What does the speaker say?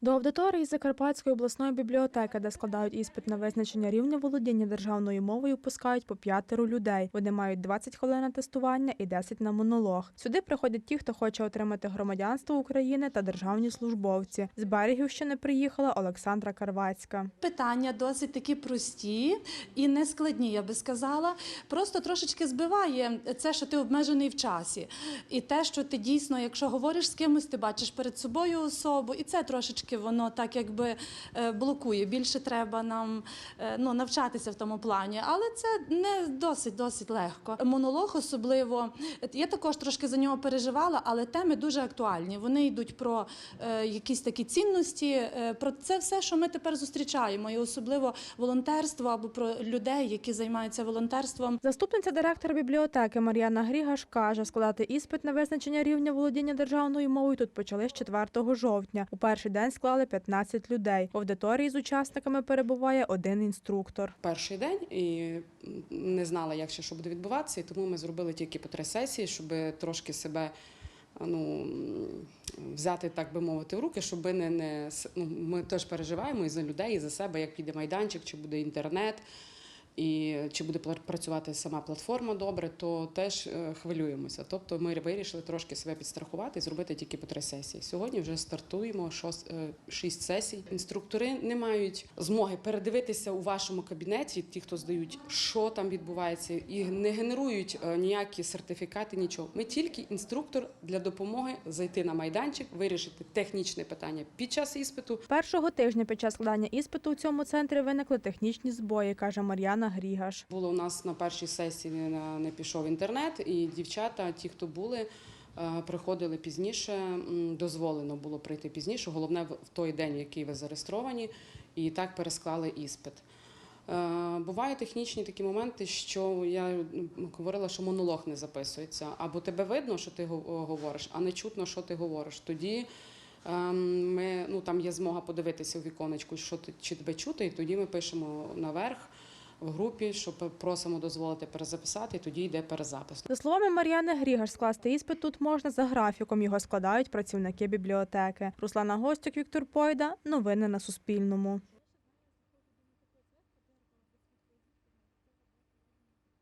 До аудиторії Закарпатської обласної бібліотеки, де складають іспит на визначення рівня володіння державною мовою, пускають по п'ятеро людей. Вони мають 20 хвилин на тестування і 10 на монолог. Сюди приходять ті, хто хоче отримати громадянство України та державні службовці. З Берегівщини приїхала Олександра Карвацька. Питання досить такі прості і не складні, я би сказала. Просто трошечки збиває це, що ти обмежений в часі. І те, що ти дійсно, якщо говориш з кимось, ти бачиш перед собою особу, і це трошечки воно так якби е, блокує. Більше треба нам е, ну, навчатися в тому плані. Але це не досить досить легко. Монолог особливо. Я також трошки за нього переживала, але теми дуже актуальні. Вони йдуть про е, якісь такі цінності, е, про це все, що ми тепер зустрічаємо, і особливо волонтерство або про людей, які займаються волонтерством. Заступниця директора бібліотеки Мар'яна Грігаш каже, складати іспит на визначення рівня володіння державною мовою тут почали з 4 жовтня. У перший день склали 15 людей. В аудиторії з учасниками перебуває один інструктор. перший день і не знала, як ще що буде відбуватися, і тому ми зробили тільки по три сесії, щоб трошки себе ну, взяти, так би мовити, в руки, щоб не, не ну, ми теж переживаємо і за людей, і за себе, як піде майданчик, чи буде інтернет. І чи буде працювати сама платформа добре, то теж е, хвилюємося. Тобто ми вирішили трошки себе підстрахувати і зробити тільки по три сесії. Сьогодні вже стартуємо шост- е, шість сесій. Інструктори не мають змоги передивитися у вашому кабінеті, ті, хто здають, що там відбувається, і не генерують е, ніякі сертифікати, нічого. Ми тільки інструктор для допомоги зайти на майданчик, вирішити технічне питання під час іспиту, Першого тижня під час складання іспиту у цьому центрі виникли технічні збої, каже Мар'яна Грігаш. Було у нас на першій сесії не, пішов інтернет, і дівчата, ті, хто були, е, приходили пізніше. Дозволено було прийти пізніше. Головне в в той день, в який ви зареєстровані, і так пересклали іспит. Е, Бувають технічні такі моменти, що я говорила, що монолог не записується, або тебе видно, що ти говориш, а не чутно, що ти говориш. Тоді ем, ми, ну, там є змога подивитися у віконечку, що ти, чи тебе чути, і тоді ми пишемо наверх в групі, що просимо дозволити перезаписати, і тоді йде перезапис. За словами Мар'яни Грігаш, скласти іспит тут можна за графіком. Його складають працівники бібліотеки. Руслана Гостюк, Віктор Пойда. Новини на Суспільному.